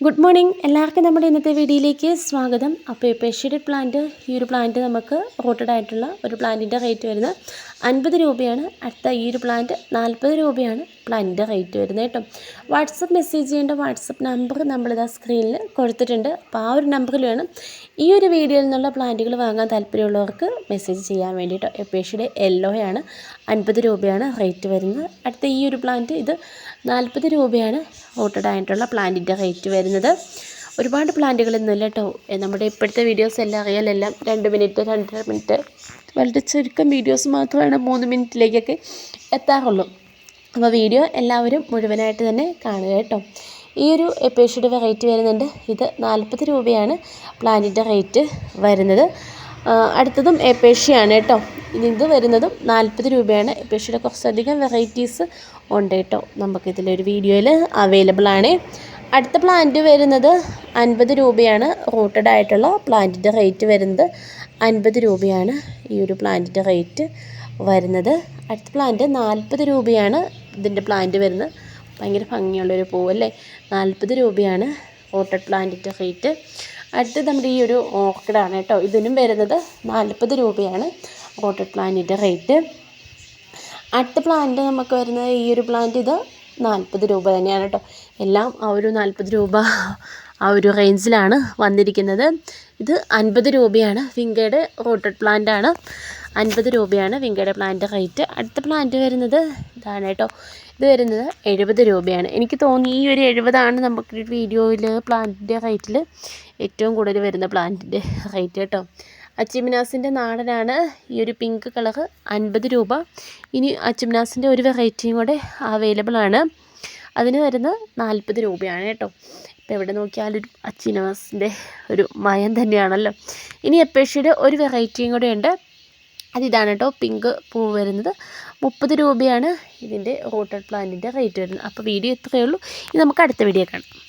Good morning എല്ലാവർക്കും നമ്മുടെ ഇന്നത്തെ വീഡിയോയിലേക്ക് സ്വാഗതം. അപ്പോൾ ഇപ്പോൾ ഷെഡ് പ്ലാന്റ് ഈ ഒരു പ്ലാന്റ് നമുക്ക് റോട്ടഡ് ആയിട്ടുള്ള ഒരു പ്ലാന്റിന്റെ റേറ്റ് വരുന്നത് അൻപത് രൂപയാണ്. അടുത്ത ഈ ഒരു പ്ലാന്റ് നാൽപ്പത് രൂപയാണ് പ്ലാന്റിന്റെ റേറ്റ് വരുന്നത് കേട്ടോ. വാട്സപ്പ് മെസ്സേജ് ചെയ്യേണ്ട വാട്സപ്പ് നമ്പർ നമ്മളിതാ സ്ക്രീനിൽ കൊടുത്തിട്ടുണ്ട്. അപ്പോൾ ആ ഒരു നമ്പറിൽ വേണം ഈ ഒരു വീഡിയോയിൽ നിന്നുള്ള പ്ലാന്റുകൾ വാങ്ങാൻ താല്പര്യമുള്ളവർക്ക് മെസ്സേജ് ചെയ്യാൻ വേണ്ടിയിട്ടോ എപ്പേഷ്യയുടെ യെല്ലോയാണ് അൻപത് രൂപയാണ് റേറ്റ് വരുന്നത്. അടുത്ത ഈ ഒരു പ്ലാന്റ് ഇത് നാൽപ്പത് രൂപയാണ് ഓട്ടഡായിട്ടുള്ള പ്ലാന്റിന്റെ റേറ്റ് വരുന്നത്. ഒരുപാട് പ്ലാന്റുകൾ പ്ലാന്റുകളൊന്നുമില്ല കേട്ടോ നമ്മുടെ ഇപ്പോഴത്തെ വീഡിയോസ് എല്ലാം അറിയാലെല്ലാം രണ്ട് മിനിറ്റ് രണ്ടര മിനിറ്റ്. വളരെ ചുരുക്കം വീഡിയോസ് മാത്രമാണ് മൂന്ന് മിനിറ്റിലേക്കൊക്കെ എത്താറുള്ളൂ. അപ്പോൾ വീഡിയോ എല്ലാവരും മുഴുവനായിട്ട് തന്നെ കാണുക കേട്ടോ. ഈ ഒരു എപ്പേഷയുടെ വെറൈറ്റി വരുന്നുണ്ട്. ഇത് നാൽപ്പത് രൂപയാണ് പ്ലാന്റിന്റെ റേറ്റ് വരുന്നത്. അടുത്തതും എപ്പേഷ്യയാണ് കേട്ടോ. ഇത് വരുന്നതും നാൽപ്പത് രൂപയാണ്. എപ്പേഷ്യയുടെ കുറച്ചധികം വെറൈറ്റീസ് ഉണ്ട് കേട്ടോ. നമുക്കിതിലൊരു വീഡിയോയിൽ അവൈലബിൾ ആണ് അടുത്ത പ്ലാന്റ് വരുന്നത് അൻപത് രൂപയാണ്. റൂട്ടഡ് ആയിട്ടുള്ള പ്ലാന്റിന്റെ റേറ്റ് വരുന്നത് അൻപത് രൂപയാണ് ഈ ഒരു പ്ലാന്റിന്റെ റേറ്റ് വരുന്നത്. അടുത്ത പ്ലാന്റ് നാൽപ്പത് രൂപയാണ് ഇതിന്റെ പ്ലാന്റ് വരുന്നത്. ഭയങ്കര ഭംഗിയുള്ളൊരു പൂവല്ലേ? നാൽപ്പത് രൂപയാണ് റൂട്ടഡ് പ്ലാന്റിന്റെ റേറ്റ് അടുത്തത് നമ്മുടെ ഈ ഒരു ഓർക്കിഡാണ് കേട്ടോ. ഇതിനും വരുന്നത് നാൽപ്പത് രൂപയാണ് റോട്ടഡ് പ്ലാന്റിന്റെ റേറ്റ് അടുത്ത പ്ലാന്റ് നമുക്ക് വരുന്നത് ഈ ഒരു പ്ലാന്റ് ഇത് നാൽപ്പത് രൂപ തന്നെയാണ് കേട്ടോ. എല്ലാം ആ ഒരു നാൽപ്പത് രൂപ ആ ഒരു റേഞ്ചിലാണ് വന്നിരിക്കുന്നത്. ഇത് അൻപത് രൂപയാണ് വിങ്കയുടെ റോട്ടഡ് പ്ലാന്റ് ആണ്. അൻപത് രൂപയാണ് വിങ്കയുടെ പ്ലാന്റ് റേറ്റ് അടുത്ത പ്ലാന്റ് വരുന്നത് ഇതാണ് കേട്ടോ. ഇത് വരുന്നത് എഴുപത് രൂപയാണ്. എനിക്ക് തോന്നി ഈ ഒരു എഴുപതാണ് നമുക്ക് വീഡിയോയിൽ പ്ലാന്റിന്റെ റേറ്റിൽ ഏറ്റവും കൂടുതൽ വരുന്ന പ്ലാന്റിന്റെ റേറ്റ് കേട്ടോ. അച്ചിമിനാസിന്റെ നാടനാണ് ഈ ഒരു പിങ്ക് കളർ അൻപത് രൂപ. ഇനി അച്ചിമിനാസിന്റെ ഒരു വെറൈറ്റിയും കൂടെ അവൈലബിൾ ആണ്. അതിന് വരുന്നത് നാൽപ്പത് രൂപയാണ് കേട്ടോ. ഇപ്പോൾ എവിടെ നോക്കിയാലും ഒരു അച്ചിനാസിന്റെ ഒരു മയം തന്നെയാണല്ലോ. ഇനി എപ്പേഷ്യയുടെ ഒരു വെറൈറ്റിയും കൂടെ ഉണ്ട്. അതിതാണ് കേട്ടോ പിങ്ക് പൂ വരുന്നത്. മുപ്പത് രൂപയാണ് ഇതിന്റെ റൂട്ടഡ് പ്ലാന്റിന്റെ റേറ്റ് വരുന്നത്. അപ്പോൾ വീഡിയോ ഇത്രയേ ഉള്ളൂ. ഇനി നമുക്ക് അടുത്ത വീഡിയോ കാണാം.